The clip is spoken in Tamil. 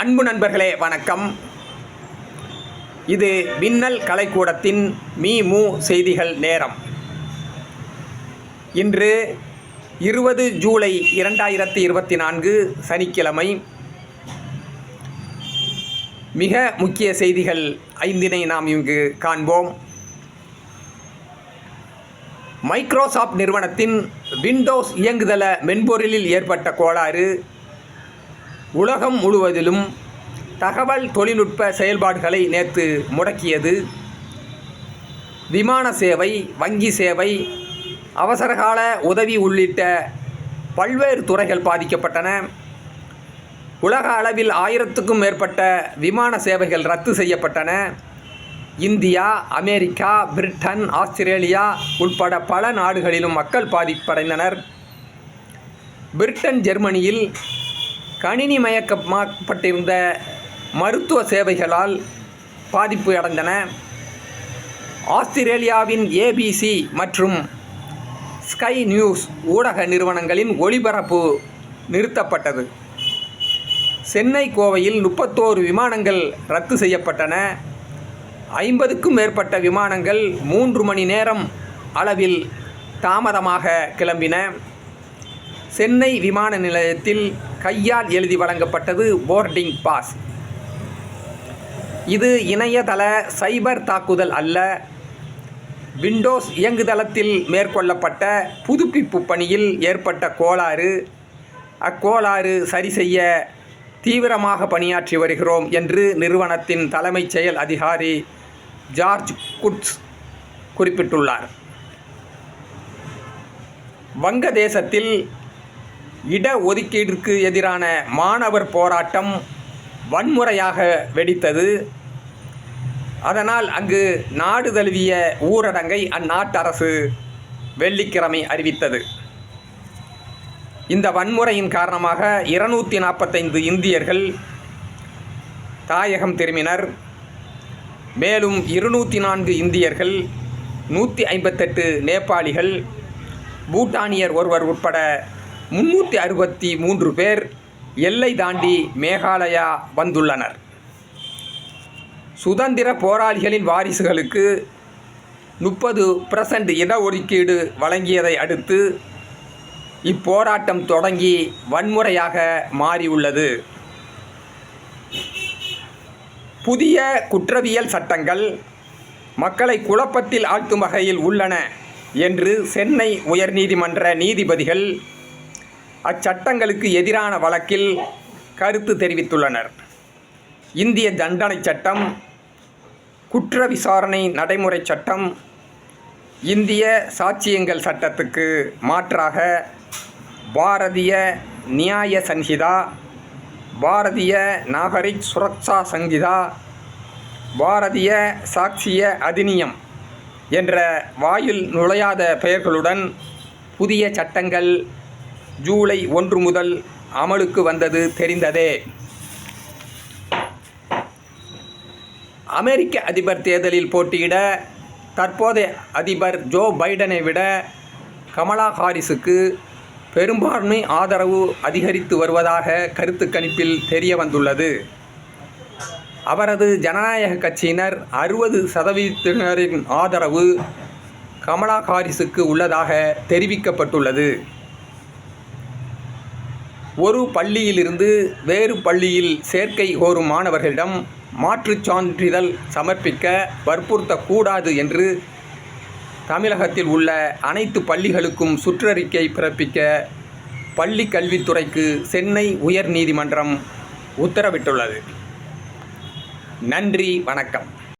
அன்பு நண்பர்களே வணக்கம். இது மின்னல் கலைக்கூடத்தின் மீ மு செய்திகள் நேரம். இன்று இருபது ஜூலை இரண்டாயிரத்தி இருபத்தி நான்கு சனிக்கிழமை மிக முக்கிய செய்திகள் ஐந்தினை நாம் இங்கு காண்போம். மைக்ரோசாஃப்ட் நிறுவனத்தின் விண்டோஸ் இயங்குதள மென்பொருளில் ஏற்பட்ட கோளாறு உலகம் முழுவதிலும் தகவல் தொழில்நுட்ப செயல்பாடுகளை நேற்று முடக்கியது. விமான சேவை வங்கி சேவை அவசரகால உதவி உள்ளிட்ட பல்வேறு துறைகள் பாதிக்கப்பட்டன. உலக அளவில் ஆயிரத்துக்கும் மேற்பட்ட விமான சேவைகள் ரத்து செய்யப்பட்டன. இந்தியா அமெரிக்கா பிரிட்டன் ஆஸ்திரேலியா உட்பட பல நாடுகளிலும் மக்கள் பாதிப்படைந்தனர். பிரிட்டன் ஜெர்மனியில் கணினி மயக்கப்பட்டிருந்த மருத்துவ சேவைகளால் பாதிப்பு அடைந்தன. ஆஸ்திரேலியாவின் ஏபிசி மற்றும் ஸ்கை நியூஸ் ஊடக நிறுவனங்களின் ஒளிபரப்பு நிறுத்தப்பட்டது. சென்னை கோவையில் முப்பத்தோரு விமானங்கள் ரத்து செய்யப்பட்டன. ஐம்பதுக்கும் மேற்பட்ட விமானங்கள் மூன்று மணி நேரம் அளவில் தாமதமாக கிளம்பின. சென்னை விமான நிலையத்தில் கையால் எழுதி வழங்கப்பட்டது போர்டிங் பாஸ். இது இணையதள சைபர் தாக்குதல் அல்ல. விண்டோஸ் இயங்குதளத்தில் மேற்கொள்ளப்பட்ட புதுப்பிப்பு பணியில் ஏற்பட்ட கோளாறு. அக்கோளாறு சரி செய்ய தீவிரமாக பணியாற்றி வருகிறோம் என்று நிறுவனத்தின் தலைமைச் செயல் அதிகாரி ஜார்ஜ் குட்ஸ் குறிப்பிட்டுள்ளார். வங்கதேசத்தில் இட ஒதுக்கீட்டிற்கு எதிரான மாணவர் போராட்டம் வன்முறையாக வெடித்தது. அதனால் அங்கு நாடு தழுவிய ஊரடங்கை அந்நாட்டு அரசு வெள்ளிக்கிழமை அறிவித்தது. இந்த வன்முறையின் காரணமாக இருநூற்றி நாற்பத்தைந்து இந்தியர்கள் தாயகம் திரும்பினர். மேலும் இருநூற்றி நான்கு இந்தியர்கள் நூற்றி ஐம்பத்தெட்டு நேபாளிகள் பூட்டானியர் ஒருவர் உட்பட முன்னூற்றி அறுபத்தி மூன்று பேர் எல்லை தாண்டி மேகாலயா வந்துள்ளனர். சுதந்திர போராளிகளின் வாரிசுகளுக்கு முப்பது பர்சன்ட் இடஒதுக்கீடு வழங்கியதை அடுத்து இப்போராட்டம் தொடங்கி வன்முறையாக மாறியுள்ளது. புதிய குற்றவியல் சட்டங்கள் மக்களை குழப்பத்தில் ஆழ்த்தும் வகையில் உள்ளன என்று சென்னை உயர்நீதிமன்ற நீதிபதிகள் அச்சட்டங்களுக்கு எதிரான வழக்கில் கருத்து தெரிவித்துள்ளனர். இந்திய தண்டனை சட்டம் குற்ற விசாரணை நடைமுறை சட்டம் இந்திய சாட்சியங்கள் சட்டத்துக்கு மாற்றாக பாரதிய நியாய சன்ஹிதா பாரதிய நாகரிக் சுரக்ஷா சங்கிதா பாரதிய சாட்சிய அதிநியம் என்ற வாயில் நுழையாத பெயர்களுடன் புதிய சட்டங்கள் ஜூலை ஒன்று முதல் அமலுக்கு வந்தது தெரிந்ததே. அமெரிக்க அதிபர் தேர்தலில் போட்டியிட தற்போதைய அதிபர் ஜோ பைடனை விட கமலா ஹாரிஸுக்கு பெரும்பான்மை ஆதரவு அதிகரித்து வருவதாக கருத்து கணிப்பில் தெரிய வந்துள்ளது. அவரது ஜனநாயக கட்சியினர் அறுபது சதவீதத்தினரின் ஆதரவு கமலா ஹாரிஸுக்கு உள்ளதாக தெரிவிக்கப்பட்டுள்ளது. ஒரு பள்ளியிலிருந்து வேறு பள்ளியில் சேர்க்கை கோரும் மாணவர்களிடம் மாற்றுச் சான்றிதழ் சமர்ப்பிக்க வற்புறுத்தக்கூடாது என்று தமிழகத்தில் உள்ள அனைத்து பள்ளிகளுக்கும் சுற்றறிக்கை பிறப்பிக்க பள்ளி கல்வித்துறைக்கு சென்னை உயர் நீதிமன்றம் உத்தரவிட்டுள்ளது. நன்றி வணக்கம்.